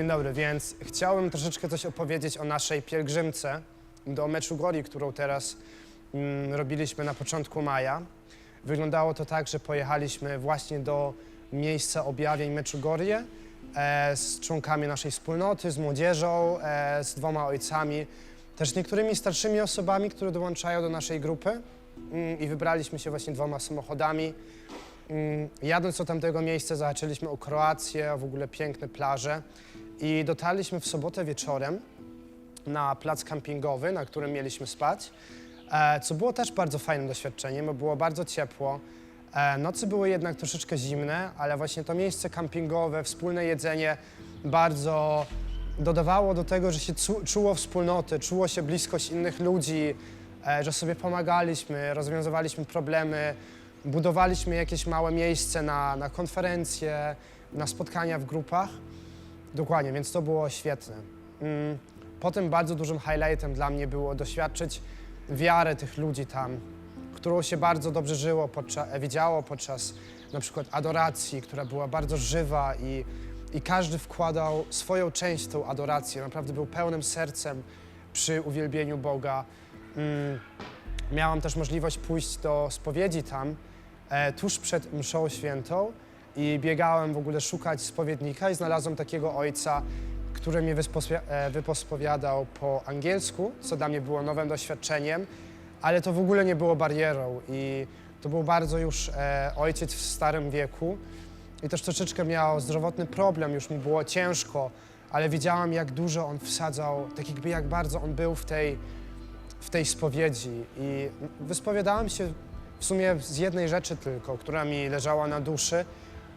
Dzień dobry, więc chciałem troszeczkę coś opowiedzieć o naszej pielgrzymce do Meczugorji, którą teraz mm, robiliśmy na początku maja. Wyglądało to tak, że pojechaliśmy właśnie do miejsca objawień Meczugorje e, z członkami naszej wspólnoty, z młodzieżą, e, z dwoma ojcami, też niektórymi starszymi osobami, które dołączają do naszej grupy. Mm, I wybraliśmy się właśnie dwoma samochodami. Mm, Jadąc do tamtego miejsca zahaczyliśmy o Kroację, o w ogóle piękne plaże i dotarliśmy w sobotę wieczorem na plac kampingowy, na którym mieliśmy spać, e, co było też bardzo fajnym doświadczeniem, bo było bardzo ciepło. E, Nocy były jednak troszeczkę zimne, ale właśnie to miejsce kampingowe, wspólne jedzenie bardzo dodawało do tego, że się czuło wspólnoty, czuło się bliskość innych ludzi, e, że sobie pomagaliśmy, rozwiązywaliśmy problemy, budowaliśmy jakieś małe miejsce na, na konferencje, na spotkania w grupach. Dokładnie, więc to było świetne. Mm, Potem bardzo dużym highlightem dla mnie było doświadczyć wiarę tych ludzi tam, którą się bardzo dobrze żyło, podczas, widziało podczas na przykład adoracji, która była bardzo żywa i, i każdy wkładał swoją część w tą adorację. Naprawdę był pełnym sercem przy uwielbieniu Boga. Mm, Miałam też możliwość pójść do spowiedzi tam, e, tuż przed mszą świętą i biegałem w ogóle szukać spowiednika i znalazłem takiego ojca, który mnie e, wypospowiadał po angielsku, co dla mnie było nowym doświadczeniem, ale to w ogóle nie było barierą i to był bardzo już e, ojciec w starym wieku i też troszeczkę miał zdrowotny problem, już mu było ciężko, ale widziałam jak dużo on wsadzał, tak jakby jak bardzo on był w tej, w tej spowiedzi i wyspowiadałem się w sumie z jednej rzeczy tylko, która mi leżała na duszy,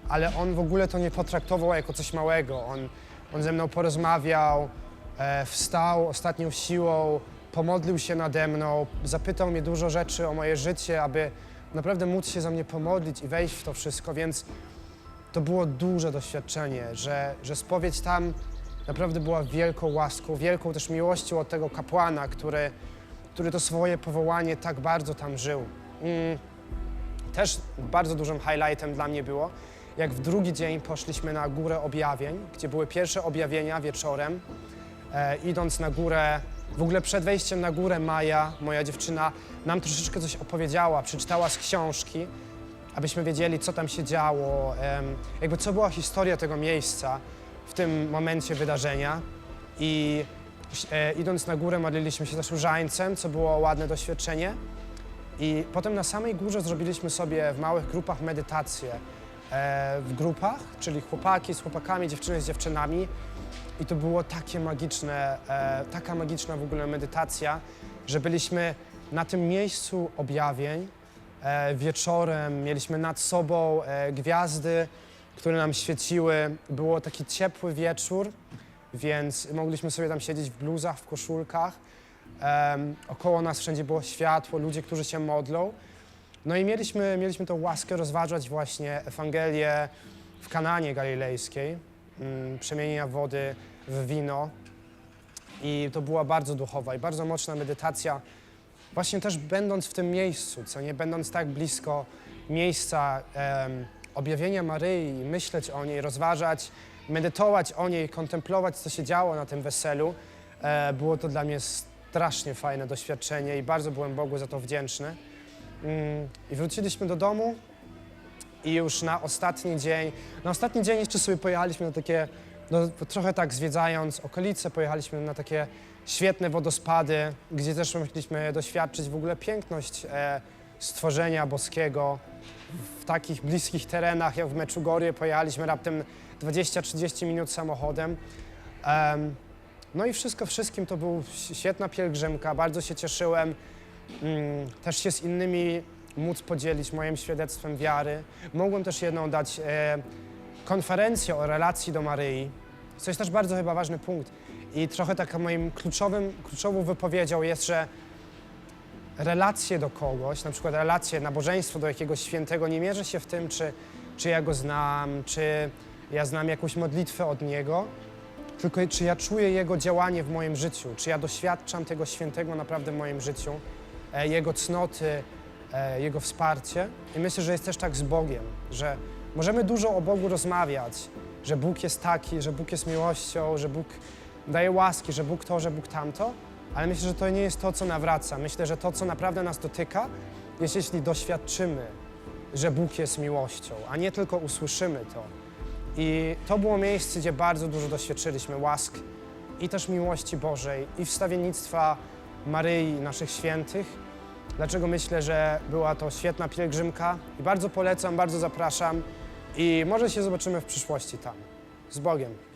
ale on w ogóle to nie potraktował jako coś małego. On, on ze mną porozmawiał, e, wstał ostatnią siłą, pomodlił się nade mną, zapytał mnie dużo rzeczy o moje życie, aby naprawdę móc się za mnie pomodlić i wejść w to wszystko, więc to było duże doświadczenie, że, że spowiedź tam naprawdę była wielką łaską, wielką też miłością od tego kapłana, który, który to swoje powołanie tak bardzo tam żył. Mm. Też bardzo dużym highlightem dla mnie było, jak w drugi dzień poszliśmy na górę objawień, gdzie były pierwsze objawienia wieczorem. E, idąc na górę, w ogóle przed wejściem na górę Maja, moja dziewczyna, nam troszeczkę coś opowiedziała, przeczytała z książki, abyśmy wiedzieli, co tam się działo, jakby co była historia tego miejsca w tym momencie wydarzenia. I e, idąc na górę modliliśmy się też różańcem, co było ładne doświadczenie. I potem na samej górze zrobiliśmy sobie w małych grupach medytację. E, w grupach, czyli chłopaki z chłopakami, dziewczyny z dziewczynami. I to było takie magiczne, e, taka magiczna w ogóle medytacja, że byliśmy na tym miejscu objawień. E, wieczorem mieliśmy nad sobą e, gwiazdy, które nam świeciły. Było taki ciepły wieczór, więc mogliśmy sobie tam siedzieć w bluzach, w koszulkach. Około nas wszędzie było światło, ludzie, którzy się modlą. No i mieliśmy, mieliśmy tą łaskę rozważać właśnie Ewangelię w Kananie Galilejskiej, mm, przemienienia wody w wino. I to była bardzo duchowa i bardzo mocna medytacja, właśnie też będąc w tym miejscu, co nie będąc tak blisko miejsca objawienia Maryi, myśleć o niej, rozważać, medytować o niej, kontemplować, co się działo na tym weselu. E, było to dla mnie strasznie fajne doświadczenie i bardzo byłem Bogu za to wdzięczny. Mm, I wróciliśmy do domu i już na ostatni dzień, na ostatni dzień jeszcze sobie pojechaliśmy na takie, no, trochę tak zwiedzając okolice, pojechaliśmy na takie świetne wodospady, gdzie też mogliśmy doświadczyć w ogóle piękność e, stworzenia boskiego. W takich bliskich terenach jak w Meczugorje pojechaliśmy raptem 20-30 minut samochodem. Em, no i wszystko wszystkim to była świetna pielgrzymka, bardzo się cieszyłem mm, też się z innymi móc podzielić moim świadectwem wiary. Mogłem też jedną dać e, konferencję o relacji do Maryi, co jest też bardzo chyba ważny punkt. I trochę taką moim kluczowym, kluczową wypowiedzią jest, że relacje do kogoś, na przykład relacje, nabożeństwo do jakiegoś świętego nie mierzy się w tym, czy, czy ja go znam, czy ja znam jakąś modlitwę od niego, tylko czy ja czuję jego działanie w moim życiu, czy ja doświadczam tego świętego naprawdę w moim życiu, e, jego cnoty, e, jego wsparcie. I myślę, że jest też tak z Bogiem, że możemy dużo o Bogu rozmawiać, że Bóg jest taki, że Bóg jest miłością, że Bóg daje łaski, że Bóg to, że Bóg tamto, ale myślę, że to nie jest to, co nawraca. Myślę, że to, co naprawdę nas dotyka, jest jeśli doświadczymy, że Bóg jest miłością, a nie tylko usłyszymy to. I to było miejsce, gdzie bardzo dużo doświadczyliśmy łask i też miłości Bożej i wstawiennictwa Maryi, naszych świętych. Dlaczego myślę, że była to świetna pielgrzymka i bardzo polecam, bardzo zapraszam i może się zobaczymy w przyszłości tam. Z Bogiem.